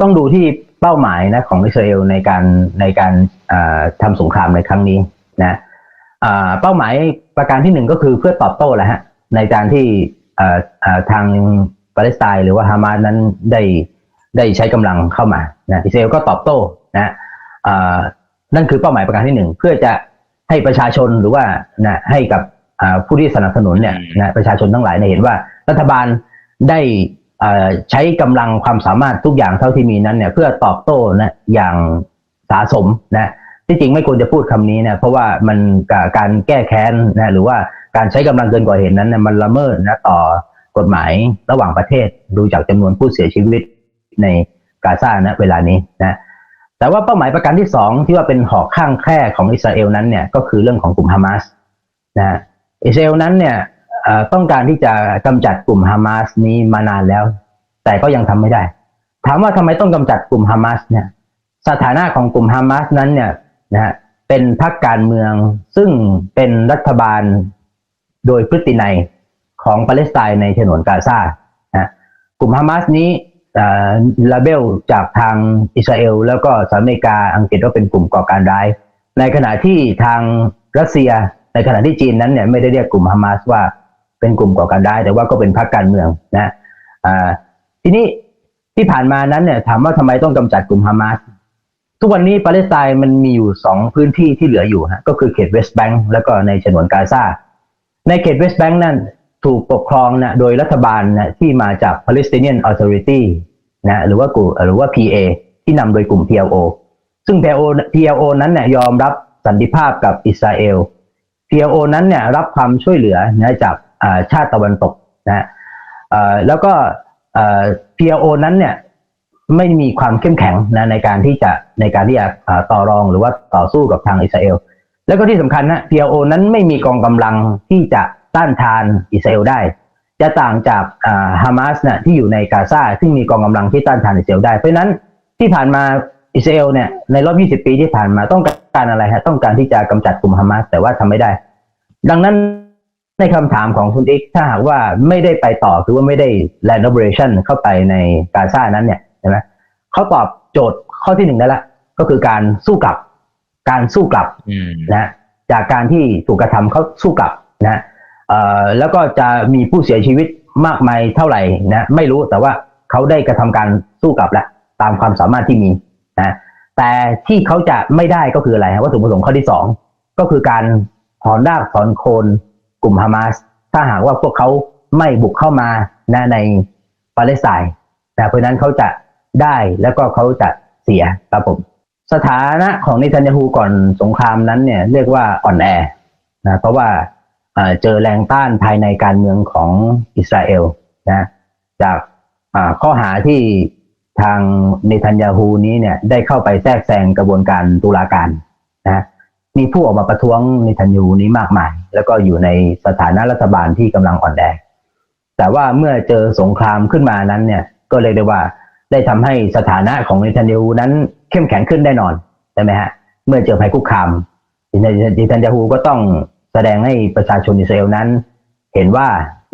ต้องดูที่เป้าหมายนะของอิสราเอลในการในการอ่าทำสงครามในครั้งนี้นะอ่าเป้าหมายประการที่หนึ่งก็คือเพื่อตอบโต้แหละฮะในการที่อ่าอ่าทางปาเลสไตน์หรือว่าฮามาสนั้นได้ได้ใช้กำลังเข้ามานะอิสราเอลก็ตอบโต้นะอ่านั่นคือเป้าหมายประการที่หนึ่งเพื่อจะให้ประชาชนหรือว่านะให้กับอ่าผู้ที่สนับสนุนเนี่ยนะประชาชนทั้งหลายเนี่ยเห็นว่ารัฐบาลได้เอ่อ ใช้กำลังความสามารถทุกอย่างเท่าที่มีนั้นเนี่ยเพื่อตอบโต้นะอย่างสาสมนะที่จริงไม่ควรจะพูดคำนี้นะเพราะว่ามันกการแก้แค้นนะหรือว่าการใช้กำลังเกินกว่าเหตุนั้นเนี่ยมันละเมิดนะต่อกฎหมายระหว่างประเทศดูจากจำนวนผู้เสียชีวิตในกาซานะเวลานี้นะแต่ว่าเป้าหมายประการที่สองที่ว่าเป็นหอกข้างแคร่ของอิสราเอลนั้นเนี่ยก็คือเรื่องของกลุ่มฮามาสนะอิสราเอลนั้นเนี่ย ต้องการที่จะกำจัดกลุ่มฮามาสนี้มานานแล้ว แต่ก็ยังทำไม่ได้ ถามว่าทำไมต้องกำจัดกลุ่มฮามาสเนี่ย สถานะของกลุ่มฮามาสนั้นเนี่ยนะฮะเป็นพรรคการเมืองซึ่งเป็นรัฐบาลโดยพฤตินัยของปาเลสไตน์ในฉนวนกาซานะฮะกลุ่มฮามาสนี้ลาเบลจากทางอิสราเอล แล้วก็สหรัฐอเมริกาอังกฤษว่าเป็นกลุ่มก่อการร้าย ในขณะที่ทางรัสเซีย ในขณะที่จีนนั้นเนี่ยไม่ได้เรียกกลุ่มฮามาสว่า เป็นกลุ่มก่อการร้ายแต่ว่าก็เป็นพรรคการเมืองนะทีนี้ที่ผ่านมานั้นเนี่ยถามว่าทำไมต้องกำจัดกลุ่มฮามาสทุกวันนี้ปาเลสไตน์มันมีอยู่สองพื้นที่ที่เหลืออยู่ฮะก็คือเขตเวสต์แบงก์แล้วก็ในฉนวนกาซาในเขตเวสต์แบงก์นั้นถูกปกครองนะโดยรัฐบาลนะที่มาจาก Palestinian Authority นะหรือว่ากลุ่มหรือว่า PA ที่นำโดยกลุ่ม PLO ซึ่ง PLO PLO นั้นเนี่ยยอมรับสันติภาพกับอิสราเอล PLO นั้นเนี่ยรับความช่วยเหลือนะจาก ชาติตะวันตกนะแล้วก็ PLO นั้นเนี่ยไม่มีความเข้มแข็งนะในการที่จะในการที่จะต่อรองหรือว่าต่อสู้กับทางอิสราเอล แล้วก็ที่สำคัญนะ PLO นั้นไม่มีกองกำลังที่จะต้านทานอิสราเอลได้ จะต่างจากฮามาสเนี่ยที่อยู่ในกาซาซึ่งมีกองกำลังที่ต้านทานอิสราเอลได้ เพราะนั้นที่ผ่านมาอิสราเอลเนี่ยในรอบ 20 ปีที่ผ่านมาต้องการอะไรฮะต้องการที่จะกำจัดกลุ่มฮามาสแต่ว่าทำไม่ได้ ดังนั้น ในคำถามของคุณอีกถ้าหากว่าไม่ได้ไปต่อคือว่าไม่ได้ land operation เข้าไปในกาซานั้นเนี่ยใช่ไหมเขาตอบโจทย์ข้อที่หนึ่งได้ละ ก็คือการสู้กลับ การสู้กลับอืมนะจากการที่ถูกกระทำเขาสู้กลับนะเอ่อแล้วก็จะมีผู้เสียชีวิตมากมายเท่าไหร่นะไม่รู้แต่ว่าเขาได้กระทำการสู้กลับแล้วตามความสามารถที่มีนะแต่ที่เขาจะไม่ได้ก็คืออะไรฮะวัตถุประสงค์ข้อที่สองก็คือการถอนรากถอนโคน กลุ่มฮามาสถ้าหากว่าพวกเขาไม่บุกเข้ามานะในปาเลสไตน์นะเพราะนั้นเขาจะได้แล้วก็เขาจะเสียครับผม สถานะของเนทันยาฮูก่อนสงครามนั้นเนี่ยเรียกว่าอ่อนแอนะเพราะว่าเจอแรงต้านภายในการเมืองของอิสราเอลนะจากข้อหาที่ทางเนทันยาฮูนี้เนี่ยได้เข้าไปแทรกแซงกระบวนการตุลาการนะ มีผู้ออกมาประท้วงเนทันยูนี้มากมาย แล้วก็อยู่ในสถานะรัฐบาลที่กำลังอ่อนแอแต่ว่าเมื่อเจอสงครามขึ้นมานั้นเนี่ย ก็เลยได้ว่าได้ทำให้สถานะของเนทันยูนั้นเข้มแข็งขึ้นแน่นอนใช่ไหมฮะเมื่อเจอภัยคุกคามเนทันยูก็ต้องแสดงให้ประชาชนอิสราเอลนั้น เห็นว่า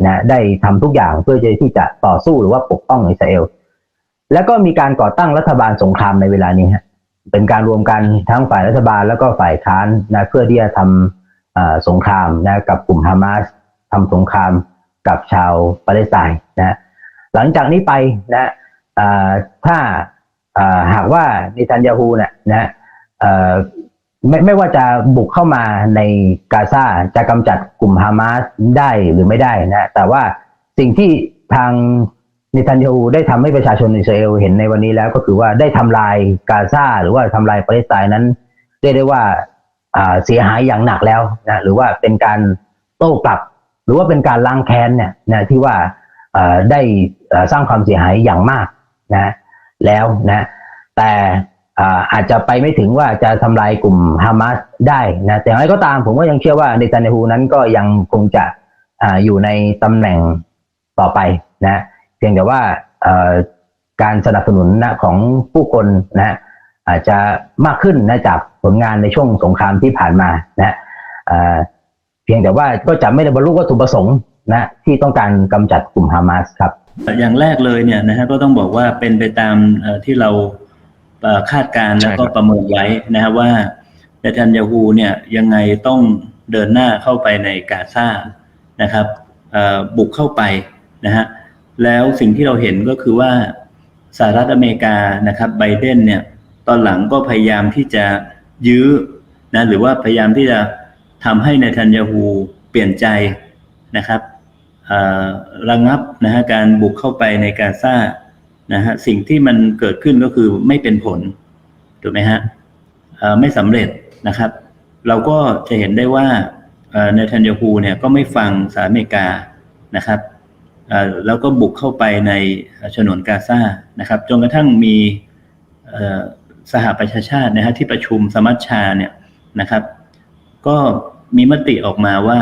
นะได้ทำทุกอย่างเพื่อที่จะต่อสู้หรือว่าปกป้องอิสราเอลแล้วก็มีการก่อตั้งรัฐบาลสงครามในเวลานี้ฮะ เป็นการรวมกันทั้งฝ่ายรัฐบาลแล้วก็ฝ่ายค้านนะเพื่อที่จะทำสงครามนะกับกลุ่มฮามาสทำสงครามกับชาวปาเลสไตน์นะหลังจากนี้ไปนะถ้าหากว่าเนทันยาฮูเนี่ยนะไม่ไม่ว่าจะบุกเข้ามาในกาซาจะกำจัดกลุ่มฮามาสได้หรือไม่ได้นะแต่ว่าสิ่งที่ทาง เนทันยาฮูได้ทำให้ประชาชนอิสราเอลเห็นในวันนี้แล้วก็คือว่าได้ทำลายกาซาหรือว่าทำลายปาเลสไตน์นั้นเรียกได้ว่าเสียหายอย่างหนักแล้วนะหรือว่าเป็นการโต้กลับ หรือว่าเป็นการล้างแค้นเนี่ยนะที่ว่าได้สร้างความเสียหายอย่างมากนะแล้วนะแต่อาจจะไปไม่ถึงว่าจะทำลายกลุ่มฮามาสได้นะแต่อย่างไรก็ตามผมก็ยังเชื่อว่าเนตันยาฮูนั้นก็ยังคงจะออยู่ในตำแหน่งต่อไปนะ พียงแต่ว่าเอ่อการสนับสนุนนะของผู้คนนะอาจจะมากขึ้นนะจากผลงานในช่วงสงครามที่ผ่านมานะเอ่อเพียงแต่ว่าก็จะไม่ได้บรรลุวัตถุประสงค์นะที่ต้องการกำจัดกลุ่มฮามาสครับ อย่างแรกเลยเนี่ยนะฮะก็ต้องบอกว่าเป็นไปตามเอ่อที่เราเอ่อคาดการณ์ใช่แล้วก็ครับประเมินไว้นะฮะว่าเนทันยาฮูเนี่ยยังไงต้องเดินหน้าเข้าไปในกาซานะครับเอ่อบุกเข้าไปนะฮะ แล้วสิ่งที่เราเห็นก็คือว่าสหรัฐอเมริกานะครับไบเดนเนี่ยตอนหลังก็พยายามที่จะยื้อนะหรือว่าพยายามที่จะทำให้เนทันยาฮูเปลี่ยนใจนะครับระงับนะฮะการบุกเข้าไปในกาซานะฮะสิ่งที่มันเกิดขึ้นก็คือไม่เป็นผลถูกไหมฮะไม่สำเร็จนะครับ เราก็จะเห็นได้ว่าเอ่อเนทันยาฮูเนี่ยก็ไม่ฟังสหรัฐอเมริกานะครับ แล้วก็บุกเข้าไปในฉนวนกาซานะครับจนกระทั่งมีสหประชาชาตินะฮะที่ประชุมสมัชชาเนี่ยนะครับ ก็มีมติออกมาว่า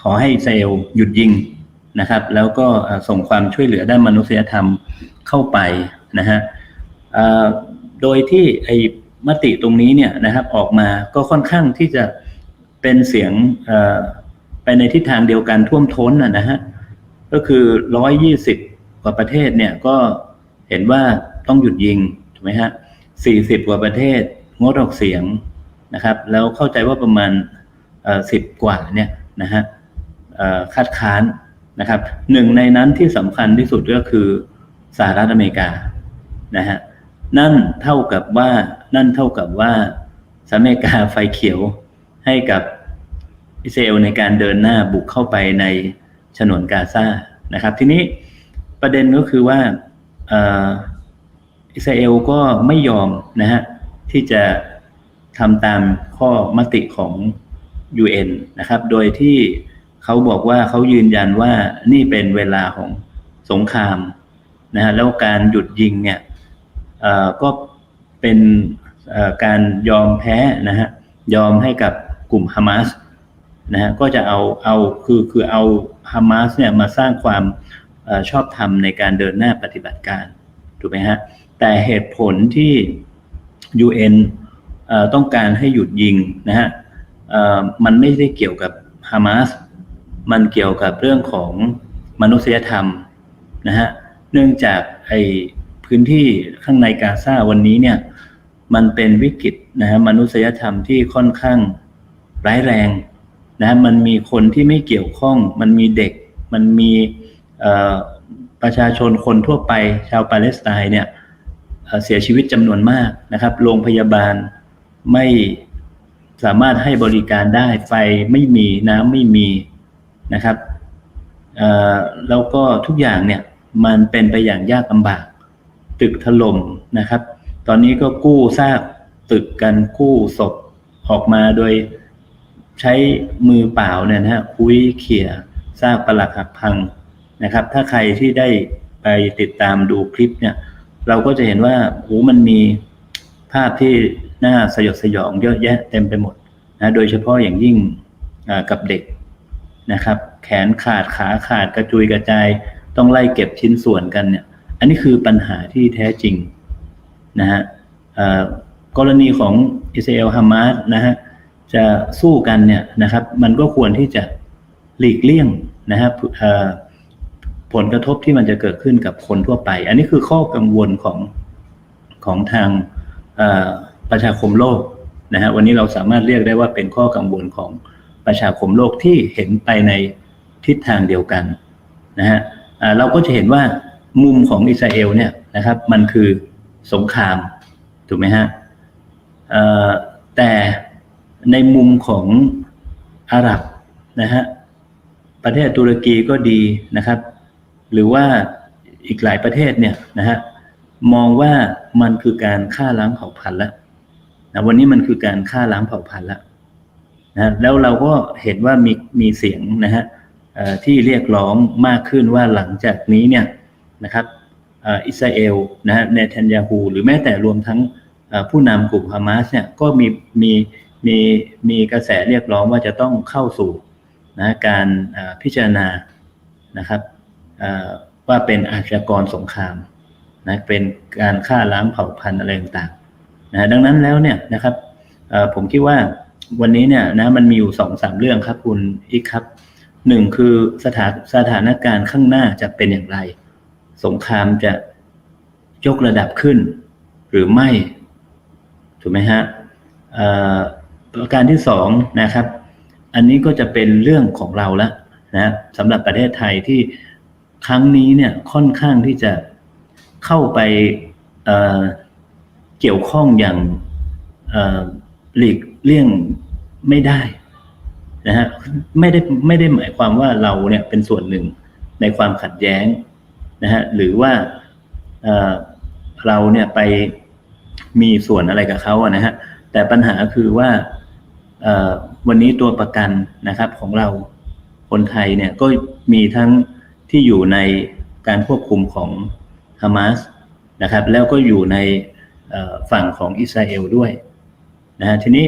ขอให้อิสราเอลหยุดยิงนะครับ แล้วก็ส่งความช่วยเหลือด้านมนุษยธรรมเข้าไปนะฮะโดยที่ไอ้มติตรงนี้เนี่ยนะครับออกมาก็ค่อนข้างที่จะเป็นเสียงไปในทิศทางเดียวกันท่วมท้นนะฮะ ก็คือร้อยยี่สิบกว่าประเทศเนี่ยก็เห็นว่าต้องหยุดยิงถูกไหมฮะสี่สิบกว่าประเทศงดออกเสียงนะครับ แล้วเข้าใจว่าประมาณสิบกว่าเนี่ยนะฮะคัดค้านนะครับหนึ่งในนั้นที่สำคัญที่สุดก็คือสหรัฐอเมริกานะฮะนั่นเท่ากับว่านั่นเท่ากับว่าสหรัฐอเมริกาไฟเขียวให้กับอิสราเอลในการเดินหน้าบุกเข้าไปใน ฉนวนกาซานะครับ ทีนี้ประเด็นก็คือว่าอิสราเอลก็ไม่ยอมนะฮะที่จะทำตามข้อมติของ UN นะครับ โดยที่เขาบอกว่าเขายืนยันว่านี่เป็นเวลาของสงครามนะฮะแล้วการหยุดยิงเนี่ยอ่อก็เป็นอ่อการยอมแพ้นะฮะยอมให้กับกลุ่มฮามาส นะฮะก็จะเอาเอาคือคือเอาฮามาสเนี่ยมาสร้างความอชอบธรรมในการเดินหน้าปฏิบัติการถูกไหมฮะแต่เหตุผลที่ UN เอ่อต้องการให้หยุดยิงนะฮะมันไม่ได้เกี่ยวกับฮามาสมันเกี่ยวกับเรื่องของมนุษยธรรมนะฮะเนื่องจากไอพื้นที่ข้างในกาซาวันนี้เนี่ยมันเป็นวิกฤตนะฮะมนุษยธรรมที่ค่อนข้างร้ายแรง นะมันมีคนที่ไม่เกี่ยวข้อง มันมีเด็ก มันมีประชาชนคนทั่วไปชาวปาเลสไตน์เนี่ยเสียชีวิตจำนวนมากนะครับ โรงพยาบาลไม่สามารถให้บริการได้ ไฟไม่มีน้ำไม่มีนะครับแล้วก็ทุกอย่างเนี่ยมันเป็นไปอย่างยากลำบาก ตึกถล่มนะครับ ตอนนี้ก็กู้ซากตึกกันกู้ศพออกมาโดย ใช้มือเปล่าเนี่ยนะฮะคุยเขี่ยซากปลักหักพังนะครับ ถ้าใครที่ได้ไปติดตามดูคลิปเนี่ย เราก็จะเห็นว่าโอ้มันมีภาพที่น่าสยดสยองเยอะแยะเต็มไปหมดนะโดยเฉพาะอย่างยิ่งอ่ากับเด็กนะครับ แขนขาดขาขาดกระจุยกระจายต้องไล่เก็บชิ้นส่วนกันเนี่ย อันนี้คือปัญหาที่แท้จริงนะฮะกรณีของอิสราเอลฮามาสนะฮะ จะสู้กันเนี่ยนะครับ มันก็ควรที่จะหลีกเลี่ยงนะฮะเอ่อผลกระทบที่มันจะเกิดขึ้นกับคนทั่วไป อันนี้คือข้อกังวลของของทางประชาคมโลกนะฮะวันนี้เราสามารถเรียกได้ว่าเป็นข้อกังวลของประชาคมโลกที่เห็นไปในทิศทางเดียวกันนะฮะเราก็จะเห็นว่ามุมของอิสราเอลเนี่ยนะครับ มันคือสงครามถูกไหมฮะอ่อแต่ ในมุมของอาหรับนะฮะประเทศตุรกีก็ดีนะครับ หรือว่าอีกหลายประเทศเนี่ยนะฮะมองว่ามันคือการฆ่าล้างเผ่าพันธุ์แล้วนะวันนี้มันคือการฆ่าล้างเผ่าพันธุ์แล้วนะแล้วเราก็เห็นว่ามีมีเสียงนะฮะที่เรียกร้องมากขึ้นว่าหลังจากนี้เนี่ยนะครับอิสราเอลนะฮะเนทันยาฮูหรือแม้แต่รวมทั้งผู้นำกลุ่มฮามาสเนี่ยก็มีมี มีมีกระแสเรียกร้องว่าจะต้องเข้าสู่นะการพิจารณานะครับว่าเป็นอาชญากรสงครามนะเป็นการฆ่าล้างเผ่าพันธุ์อะไรต่างๆนะดังนั้นแล้วเนี่ยนะครับผมคิดว่าวันนี้เนี่ยนะมันมีอยู่สองสามเรื่องครับคุณอีกครับหนึ่งคือสถานสถานการณ์ข้างหน้าจะเป็นอย่างไร สงครามจะยกระดับขึ้น หรือไม่ ถูกไหมฮะอ่อ ประการที่สองนะครับ อันนี้ก็จะเป็นเรื่องของเราล้วนะสำหรับประเทศไทยที่ครั้งนี้เนี่ยค่อนข้างที่จะเข้าไปเเกี่ยวข้องอย่างหลีกเลี่ยงไม่ได้นะฮะไม่ได้ไม่ได้หมายความว่าเราเนี่ยเป็นส่วนหนึ่งในความขัดแย้งนะฮะหรือว่าเเราเนี่ยไปมีส่วนอะไรกับเขาอะนะฮะแต่ปัญหาคือว่า วันนี้ตัวประกันนะครับของเราคนไทยเนี่ยก็มีทั้งที่อยู่ในการควบคุมของฮามาสนะครับ แล้วก็อยู่ในฝั่งของอิสราเอลด้วยนะฮะทีนี้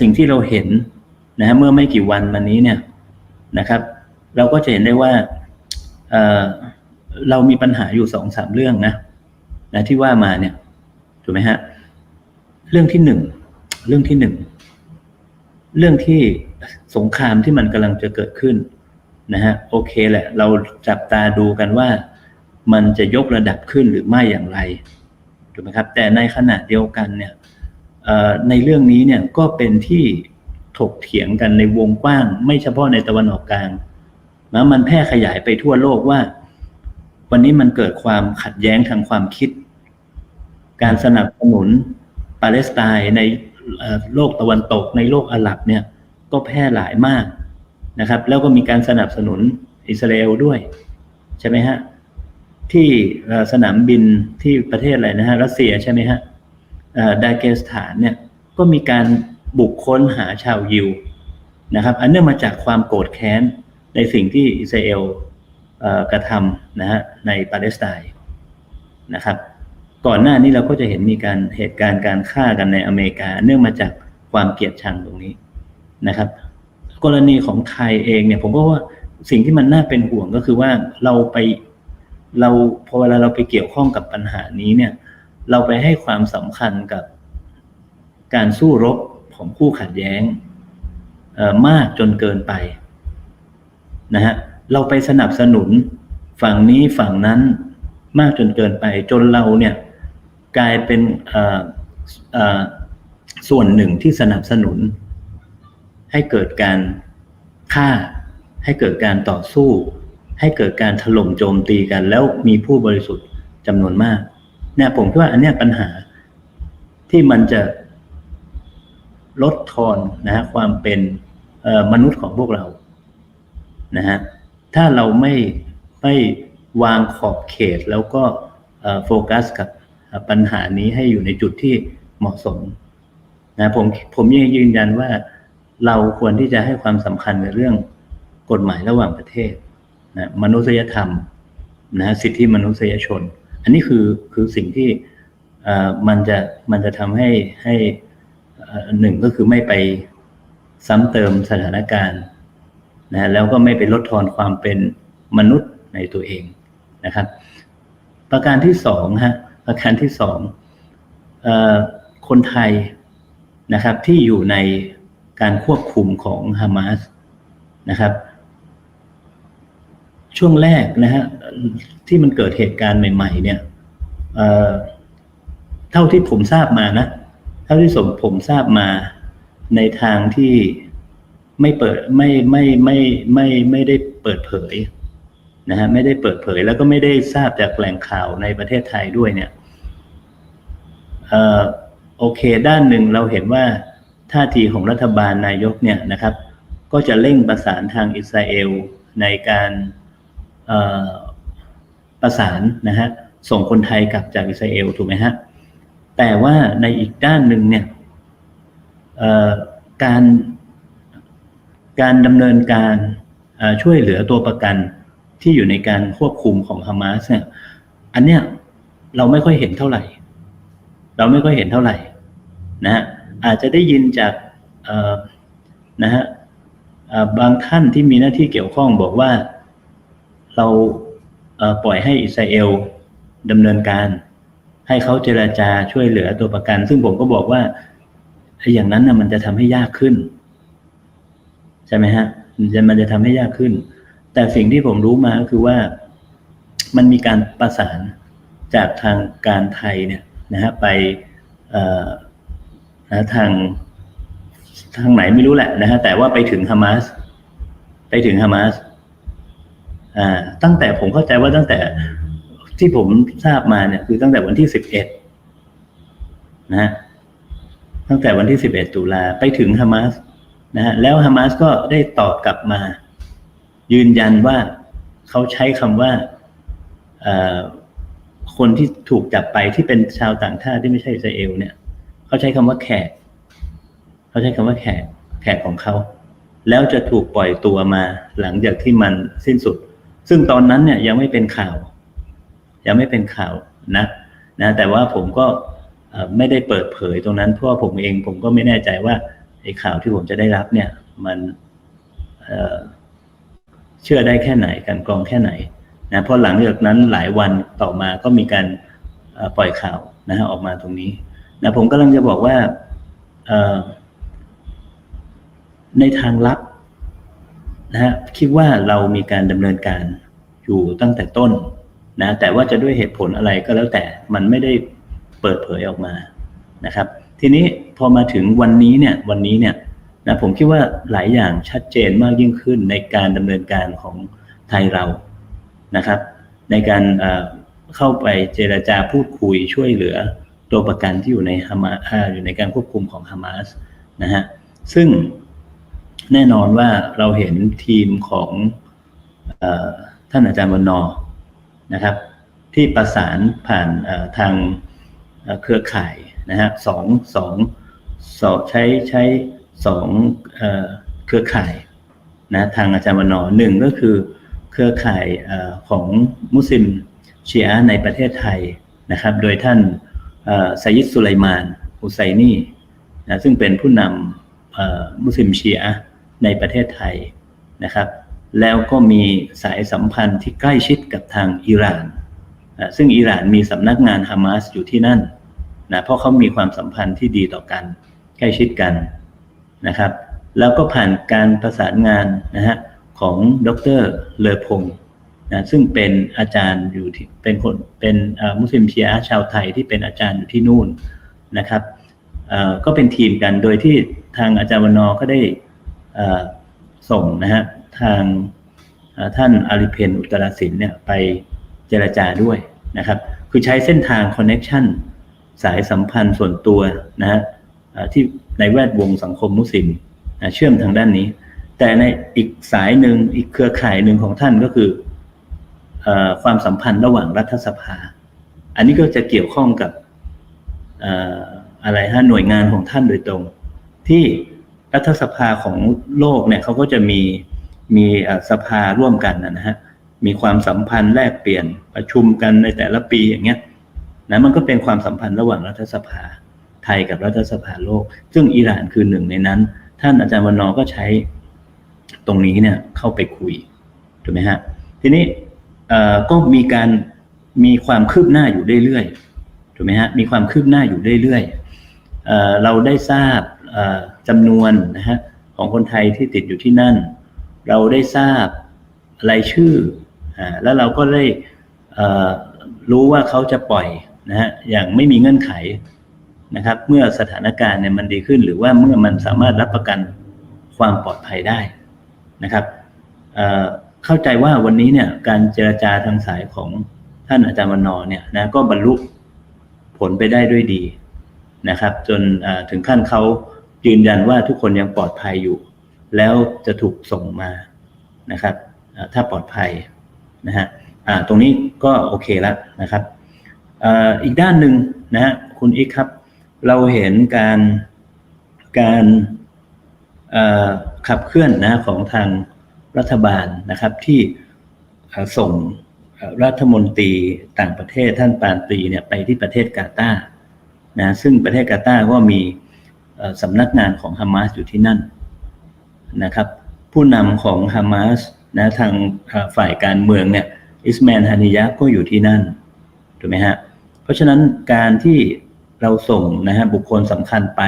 สิ่งที่เราเห็นนะฮะเมื่อไม่กี่วันมานี้เนี่ยนะครับ เราก็จะเห็นได้ว่าเเรามีปัญหาอยู่สองสามเรื่องนะนะที่ว่ามาเนี่ยถูกไหมฮะเรื่องที่หนึ่งเรื่องที่หนึ่ง เรื่องที่สงครามที่มันกำลังจะเกิดขึ้นนะฮะโอเคแหละ เราจับตาดูกันว่ามันจะยกระดับขึ้นหรือไม่อย่างไรถูกไหมครับ แต่ในขณะเดียวกันเนี่ยในเรื่องนี้เนี่ยก็เป็นที่ถกเถียงกันในวงกว้าง ไม่เฉพาะในตะวันออกกลางนะมันแพร่ขยายไปทั่วโลกว่า วันนี้มันเกิดความขัดแย้งทางความคิด การสนับสนุนปาเลสไตน์ใน โลกตะวันตกในโลกอาหรับเนี่ยก็แพร่หลายมากนะครับ แล้วก็มีการสนับสนุนอิสราเอลด้วยใช่ไหมฮะที่สนามบินที่ประเทศอะไรนะฮะรัสเซียใช่ไหมฮะดาเกสถานเนี่ยก็มีการบุกค้นหาชาวยิวนะครับ อันเนื่องมาจากความโกรธแค้นในสิ่งที่อิสราเอลกระทำนะฮะในปาเลสไตน์นะครับ ก่อนหน้านี้เราก็จะเห็นมีการเหตุการณ์การฆ่ากันในอเมริกา เนื่องมาจากความเกลียดชังตรงนี้นะครับ กรณีของไทยเองเนี่ย ผมก็ว่าสิ่งที่มันน่าเป็นห่วงก็คือว่าเราไปเราพอเวลาเราไปเกี่ยวข้องกับปัญหานี้เนี่ย เราไปให้ความสำคัญกับการสู้รบของคู่ขัดแย้งมากจนเกินไปนะฮะเราไปสนับสนุนฝั่งนี้ฝั่งนั้นมากจนเกินไปจนเราเนี่ย กลายเป็นส่วนหนึ่งที่สนับสนุน ให้เกิดการฆ่า ให้เกิดการต่อสู้ ให้เกิดการถล่มโจมตีกัน แล้วมีผู้บริสุทธิ์จำนวนมากเนี่ยผมคิดว่าอันเนี้ยปัญหาที่มันจะลดทอนนะฮะความเป็นมนุษย์ของพวกเรานะฮะถ้าเราไม่ไม่วางขอบเขตแล้วก็โฟกัสกับ ปัญหานี้ให้อยู่ในจุดที่เหมาะสมนะผมผมยังยืนยันว่าเราควรที่จะให้ความสำคัญในเรื่องกฎหมายระหว่างประเทศนะมนุษยธรรมนะสิทธิมนุษยชน อันนี้คือคือสิ่งที่มันจะมันจะทำให้ให้หนึ่งก็คือไม่ไปซ้ำเติมสถานการณ์นะแล้วก็ไม่ไปลดทอนความเป็นมนุษย์ในตัวเองนะครับ ประการที่สองฮะ ประการที่สองอคนไทยนะครับที่อยู่ในการควบคุมของฮามาสนะครับ ช่วงแรกนะฮะที่มันเกิดเหตุการณ์ใหม่ ๆ เนี่ยเอ่อเท่าที่ผมทราบมานะ เท่าที่สมผมทราบมาในทางที่ไม่เปิดไม่ไม่ไม่ไม่ไม่ได้เปิดเผย นะฮะไม่ได้เปิดเผยแล้วก็ไม่ได้ทราบจากแหล่งข่าวในประเทศไทยด้วยเนี่ยเอ่อโอเค ด้านหนึ่งเราเห็นว่าท่าทีของรัฐบาลนายกเนี่ยนะครับ ก็จะเร่งประสานทางอิสราเอลในการเอ่อประสานนะฮะส่งคนไทยกลับจากอิสราเอลถูกไหมฮะแต่ว่าในอีกด้านหนึ่งเนี่ยเอ่อการการดำเนินการช่วยเหลือตัวประกัน ที่อยู่ในการควบคุมของฮามาสเนี่ยอันเนี้ยเราไม่ค่อยเห็นเท่าไหร่ เราไม่ค่อยเห็นเท่าไหร่นะฮะอาจจะได้ยินจากนะฮะบางท่านที่มีหน้าที่เกี่ยวข้องบอกว่าเราปล่อยให้อิสราเอลดำเนินการ ให้เขาเจราจาช่วยเหลือตัวประกัน ซึ่งผมก็บอกว่าอย่างนั้นนะมันจะทำให้ยากขึ้น ใช่ไหมฮะจะมันจะทำให้ยากขึ้น แต่สิ่งที่ผมรู้มาก็คือว่ามันมีการประสานจากทางการไทยเนี่ยนะฮะไปนะทางทางไหนไม่รู้แหละนะฮะแต่ว่าไปถึงฮามาสไปถึงฮามาสอ่าตั้งแต่ผมเข้าใจว่าตั้งแต่ที่ผมทราบมาเนี่ยคือตั้งแต่วันที่สิบเอ็ดนะฮะตั้งแต่วันที่สิบเอ็ดตุลาไปถึงฮามาสนะฮะแล้วฮามาสก็ได้ตอบกลับมา ยืนยันว่าเขาใช้คำว่าคนที่ถูกจับไปที่เป็นชาวต่างชาติที่ไม่ใช่อิสราเอลเนี่ยเขาใช้คำว่าแขกเขาใช้คำว่าแขกแขกของเขา แล้วจะถูกปล่อยตัวมาหลังจากที่มันสิ้นสุด ซึ่งตอนนั้นเนี่ยยังไม่เป็นข่าว ยังไม่เป็นข่าวนะนะแต่ว่าผมก็ไม่ได้เปิดเผยตรงนั้นเพราะว่าผมเองผมก็ไม่แน่ใจว่าไอ้ข่าวที่ผมจะได้รับเนี่ย มัน เชื่อได้แค่ไหนกันกรองแค่ไหนนะเพราะหลังจากนั้นหลายวันต่อมาก็มีการปล่อยข่าวนะฮะออกมาตรงนี้นะผมกำลังจะบอกว่าในทางลับนะฮะคิดว่าเรามีการดำเนินการอยู่ตั้งแต่ต้นนะแต่ว่าจะด้วยเหตุผลอะไรก็แล้วแต่มันไม่ได้เปิดเผยออกมานะครับ ทีนี้พอมาถึงวันนี้เนี่ยวันนี้เนี่ย นะผมคิดว่าหลายอย่างชัดเจนมากยิ่งขึ้นในการดำเนินการของไทยเรานะครับ ในการเข้าไปเจรจาพูดคุยช่วยเหลือตัวประกันที่อยู่ในฮามาอ่าอยู่ในการควบคุมของฮามาสนะฮะซึ่งแน่นอนว่าเราเห็นทีมของอท่านอาจารย์วันนอนะครับ ที่ประสานผ่านทางเอ่อเครือข่ายนะฮะสองสองสองใช้ใช้ สองเครือข่ายนะทางอาจารย์วันนอหนึ่งก็คือเครือข่ายของมุสลิมชีอะห์ในประเทศไทยนะครับ โดยท่านไซยิดสุไลมานฮุไซนีนะซึ่งเป็นผู้นำมุสลิมชีอะห์ในประเทศไทยนะครับ แล้วก็มีสายสัมพันธ์ที่ใกล้ชิดกับทางอิหร่านนะซึ่งอิหร่านมีสำนักงานฮามาสอยู่ที่นั่นนะเพราะเขามีความสัมพันธ์ที่ดีต่อกัน ใกล้ชิดกัน นะครับ แล้วก็ผ่านการประสานงานนะฮะของดรเลอพงศ์นะซึ่งเป็นอาจารย์อยู่ที่เป็นคนเป็นมุสลิมเชียร์ชาวไทยที่เป็นอาจารย์อยู่ที่นู่นนะครับก็เป็นทีมกันโดยที่ทางอาจารย์วนอก็ได้ส่งนะฮะทางท่านอาริเพนอุตรศิลป์เนี่ยไปเจรจาด้วยนะครับ คือใช้เส้นทางคอนเน็ชันสายสัมพันธ์ส่วนตัวนะฮะที่ ในแวดวงสังคมมุสลิมนเชื่อมทางด้านนี้ แต่ในอีกสายหนึ่งอีกเครือข่ายหนึ่งของท่านก็คืออความสัมพันธ์ระหว่างรัฐสภา อันนี้ก็จะเกี่ยวข้องกับออะไรฮะหน่วยงานของท่านโดยตรง ที่รัฐสภาของโลกเนี่ยเขาก็จะมีมีสภาร่วมกันนะนะฮะมีความสัมพันธ์แลกเปลี่ยนประชุมกันในแต่ละปีอย่างเงี้ยนะมันก็เป็นความสัมพันธ์ระหว่างรัฐสภา ไทยกับรัฐสภาโลก ซึ่งอิหร่านคือหนึ่งในนั้น ท่านอาจารย์วันนอก็ใช้ตรงนี้เนี่ยเข้าไปคุยถูกไหมฮะทีนี้ก็มีการมีความคืบหน้าอยู่เรื่อยๆถูกไหมฮะมีความคืบหน้าอยู่เรื่อยๆเอเราได้ทราบจำนวนนะฮะของคนไทยที่ติดอยู่ที่นั่น เราได้ทราบรายชื่ออแล้วเราก็ได้รู้ว่าเขาจะปล่อยนะฮะอย่างไม่มีเงื่อนไข นะครับ เมื่อสถานการณ์เนี่ยมันดีขึ้น หรือว่าเมื่อมันสามารถรับประกันความปลอดภัยได้นะครับเเข้าใจว่าวันนี้เนี่ยการเจรจาทางสายของท่านอาจารย์วันนอเนี่ยนะก็บรรลุผลไปได้ด้วยดีนะครับ จนถึงขั้นเขายืนยันว่าทุกคนยังปลอดภัยอยู่ แล้วจะถูกส่งมานะครับถ้าปลอดภัยนะฮะตรงนี้ก็โอเคแล้วนะครับออีกด้านหนึ่งนะฮะคุณอีกครับ เราเห็นการการขับเคลื่อนนะของทางรัฐบาลนะครับที่ส่งรัฐมนตรีต่างประเทศท่านปานตรีเนี่ยไปที่ประเทศกาตาร์นะซึ่งประเทศกาตาร์ก็มีสำนักงานของฮามาสอยู่ที่นั่นนะครับ ผู้นำของฮามาสนะทางฝ่ายการเมืองเนี่ยอิสมาลฮานิยะก็อยู่ที่นั่นถูกไหมฮะเพราะฉะนั้นการที่ เราส่งนะฮะบุคคลสำคัญไป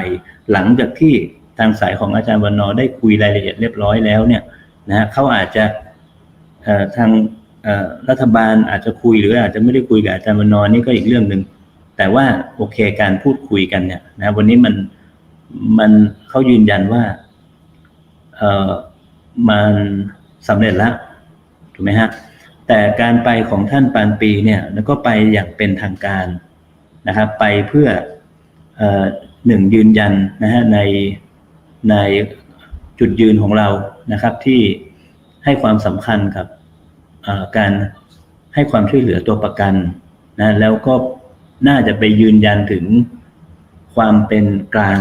หลังจากที่ทางสายของอาจารย์วันนอได้คุยรายละเอียดเรียบร้อยแล้วเนี่ยนะฮะเขาอาจจะทางรัฐบาลอาจจะคุยหรืออาจจะไม่ได้คุยกับอาจารย์วันนอนี่ก็อีกเรื่องหนึ่งแต่ว่าโอเคการพูดคุยกันเนี่ยนะวันนี้มันมันเขายืนยันว่าเออมันสำเร็จแล้วถูกไหมฮะแต่การไปของท่านปานปีเนี่ยแล้วก็ไปอย่างเป็นทางการ นะครับไปเพื่อหนึ่งยืนยันนะฮะในในจุดยืนของเรานะครับที่ให้ความสำคัญกับการให้ความช่วยเหลือตัวประกันนะแล้วก็น่าจะไปยืนยันถึงความเป็นกลาง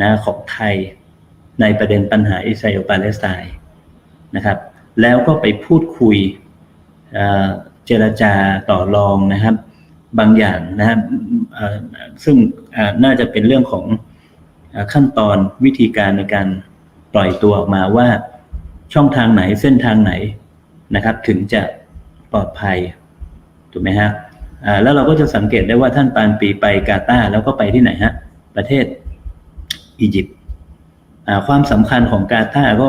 นะของไทยในประเด็นปัญหาอิสราเอลปาเลสไตน์นะครับ แล้วก็ไปพูดคุยเจรจาต่อรองนะครับ บางอย่างนะครับซึ่งน่าจะเป็นเรื่องของอขั้นตอนวิธีการในการปล่อยตัวออกมาว่าช่องทางไหนเส้นทางไหนนะครับ ถึงจะปลอดภัยถูกไหมฮะแล้วเราก็จะสังเกตได้ว่าท่านปานปีไปกาตาร์แล้วก็ไปที่ไหนฮะประเทศอียิปต์ความสำคัญของกาตาร์ก็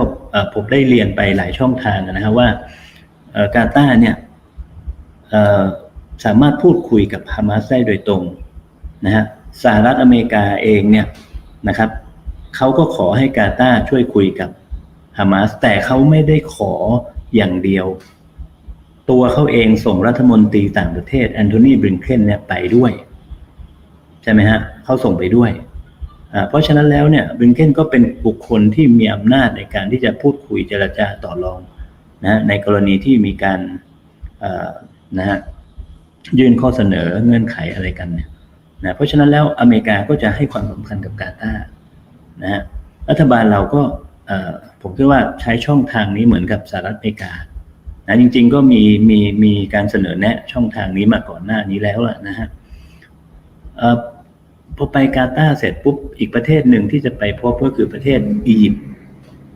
ผมได้เรียนไปหลายช่องทางนะครับว่ากาตาร์เนี่ย สามารถพูดคุยกับฮามาสได้โดยตรงนะฮะสหรัฐอเมริกาเองเนี่ยนะครับเขาก็ขอให้กาตาร์ช่วยคุยกับฮามาสแต่เขาไม่ได้ขออย่างเดียว ตัวเขาเองส่งรัฐมนตรีต่างประเทศแอนโทนีบริงเคนเนี่ยไปด้วย ใช่ไหมฮะเขาส่งไปด้วยเพราะฉะนั้นแล้วเนี่ยบริงเกนก็เป็นบุคคลที่มีอำนาจในการที่จะพูดคุยเจรจาต่อรองนะในกรณีที่มีการนะฮะ ยื่นข้อเสนอเงื่อนไขอะไรกันเนี่ยนะเพราะฉะนั้นแล้วอเมริกาก็จะให้ความสำคัญกับกาตาร์นะฮะรัฐบาลเราก็เอ่อผมคิดว่าใช้ช่องทางนี้เหมือนกับสหรัฐอเมริกานะจริง ๆ ก็มีมีมีการเสนอแนะช่องทางนี้มาก่อนหน้านี้แล้วแหละนะฮะเอ่อพอไปกาตาร์เสร็จปุ๊บอีกประเทศหนึ่งที่จะไปพบก็คือประเทศอียิปต์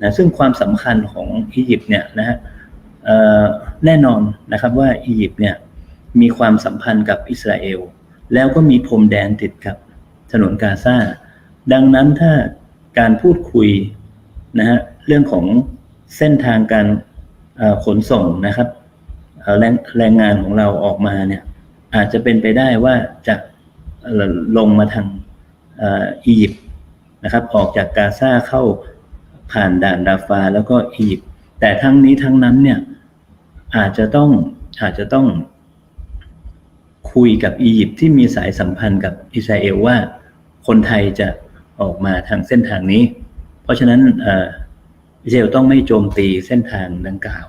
นะซึ่งความสำคัญของอียิปต์เนี่ยนะฮะเอ่อแน่นอนนะครับว่าอียิปต์เนี่ย มีความสัมพันธ์กับอิสราเอล แล้วก็มีพรมแดนติดกับถนนกาซาดังนั้นถ้าการพูดคุยนะฮะเรื่องของเส้นทางการขนส่งนะครับแรงแรงงานของเราออกมาเนี่ยอาจจะเป็นไปได้ว่าจะลงมาทางอียิปต์นะครับออกจากกาซาเข้าผ่านด่านดาฟาแล้วก็อียิปต์แต่ทั้งนี้ทั้งนั้นเนี่ยอาจจะต้องอาจจะต้อง คุยกับอียิปต์ที่มีสายสัมพันธ์กับอิสราเอลว่า คนไทยจะออกมาทางเส้นทางนี้ เพราะฉะนั้นอิสราเอลต้องไม่โจมตีเส้นทางดังกล่าว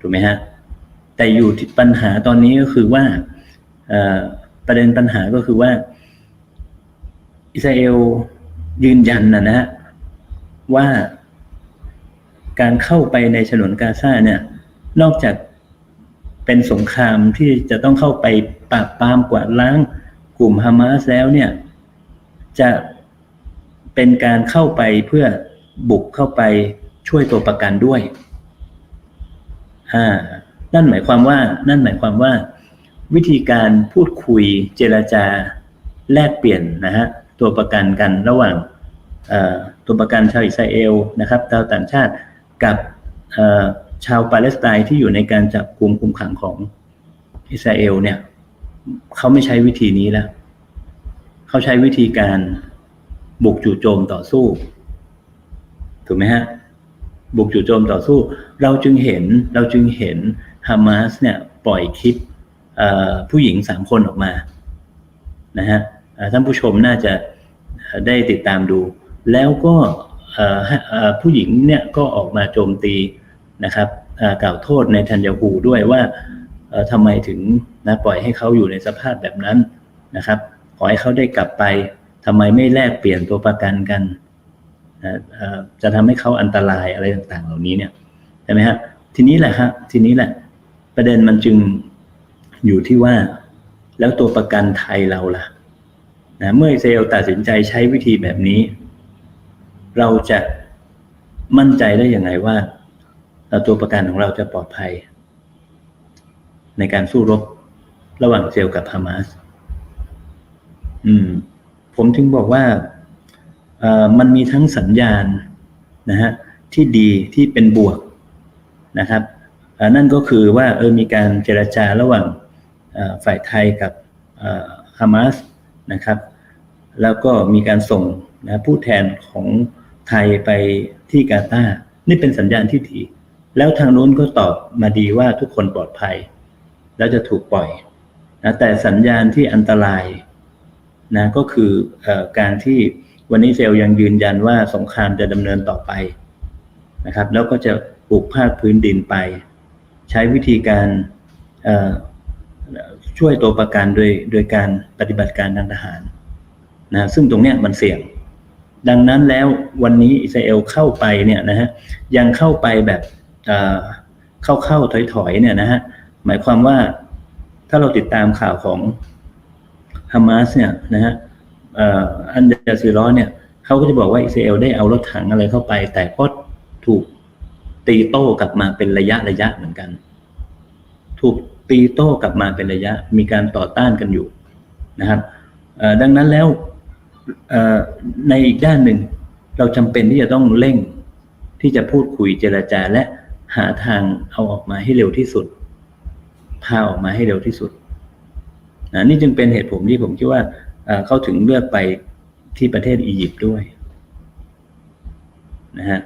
ถูกไหมฮะแต่อยู่ที่ปัญหาตอนนี้ก็คือว่าประเด็นปัญหาก็คือว่า อิสราเอลยืนยันนะนะว่าการเข้าไปในฉนวนกาซาเนี่ย นอกจาก เป็นสงครามที่จะต้องเข้าไปปราบปรามกวาดล้างกลุ่มฮามาสแล้วเนี่ย จะเป็นการเข้าไปเพื่อบุกเข้าไปช่วยตัวประกันด้วยอ่านั่นหมายความว่า นั่นหมายความว่า วิธีการพูดคุยเจรจาแลกเปลี่ยนนะฮะตัวประกันกันระหว่างตัวประกันชาวอิสราเอลนะครับชาวต่างชาติกับ ชาวปาเลสไตน์ที่อยู่ในการจับกลุ่มคุมขังของอิสราเอลเนี่ยเขาไม่ใช้วิธีนี้แล้วเขาใช้วิธีการบุกจู่โจมต่อสู้ ถูกไหมฮะ บุกจู่โจมต่อสู้ เราจึงเห็นเราจึงเห็นฮามาสเนี่ยปล่อยคลิปผู้หญิงสามคนออกมานะฮะท่านผู้ชมน่าจะได้ติดตามดู แล้วก็ผู้หญิงเนี่ยก็ออกมาโจมตี นะครับเกล่าวโทษในทันยาฮูด้วยว่าเอ่อทำไมถึงนะปล่อยให้เขาอยู่ในสภาพแบบนั้นนะครับขอให้เขาได้กลับไปทำไมไม่แลกเปลี่ยนตัวประกันกันจะทำให้เขาอันตรายอะไรต่างๆ เหล่านี้เนี่ยใช่ไหมฮะทีนี้แหละฮะทีนี้แหละ ประเด็นมันจึงอยู่ที่ว่า แล้วตัวประกันไทยเราล่ะนะเมื่อเอลตัดสินใจใช้วิธีแบบนี้ เราจะมั่นใจได้อยังไงว่า ตัวประกันของเราจะปลอดภัย ในการสู้รบระหว่างเอลกับฮามาสอืม ผมถึงบอกว่าเอ่อมันมีทั้งสัญญาณนะฮะที่ดีที่เป็นบวกนะครับนั่นก็คือว่าเออมีการเจรจาระหว่างฝ่ายไทยกับฮามาสนะครับ แล้วก็มีการส่งนะผู้แทนของไทยไปที่กาตาร์นี่เป็นสัญญาณที่ดี แล้วทางนู้นก็ตอบมาดีว่าทุกคนปลอดภัย แล้วจะถูกปล่อยนะแต่สัญญาณที่อันตรายนะก็คืออการที่วันนี้เซลยังยืนยันว่าสงครามจะดำเนินต่อไปนะครับ แล้วก็จะปลูกภาคพื้นดินไป ใช้วิธีการช่วยตัวประกันโดยโดยการปฏิบัติการทางทหารนะซึ่งตรงเนี้ยมันเสี่ยง ดังนั้นแล้ววันนี้อิสราเอลเข้าไปเนี่ยนะฮะยังเข้าไปแบบ เข้าเข้าถอยๆเนี่ยนะฮะหมายความว่าถ้าเราติดตามข่าวของฮามาสเนี่ยนะฮะอ่ออันยาซีร้อเนี่ยเขาก็จะบอกว่าอิสราเอลได้เอารถถังอะไรเข้าไป แต่ก็ถูกตีโต้กลับมาเป็นระยะระยะเหมือนกัน ถูกตีโต้กลับมาเป็นระยะ มีการต่อต้านกันอยู่นะครับดังนั้นแล้วในอีกด้านหนึ่ง เราจำเป็นที่จะต้องเร่งที่จะพูดคุยเจรจาและ หาทางเอาออกมาให้เร็วที่สุด พาออกมาให้เร็วที่สุดนะนี่จึงเป็นเหตุผลที่ผมคิดว่าเอ่อเขาถึงเลือกไปที่ประเทศอียิปต์ด้วยนะฮะ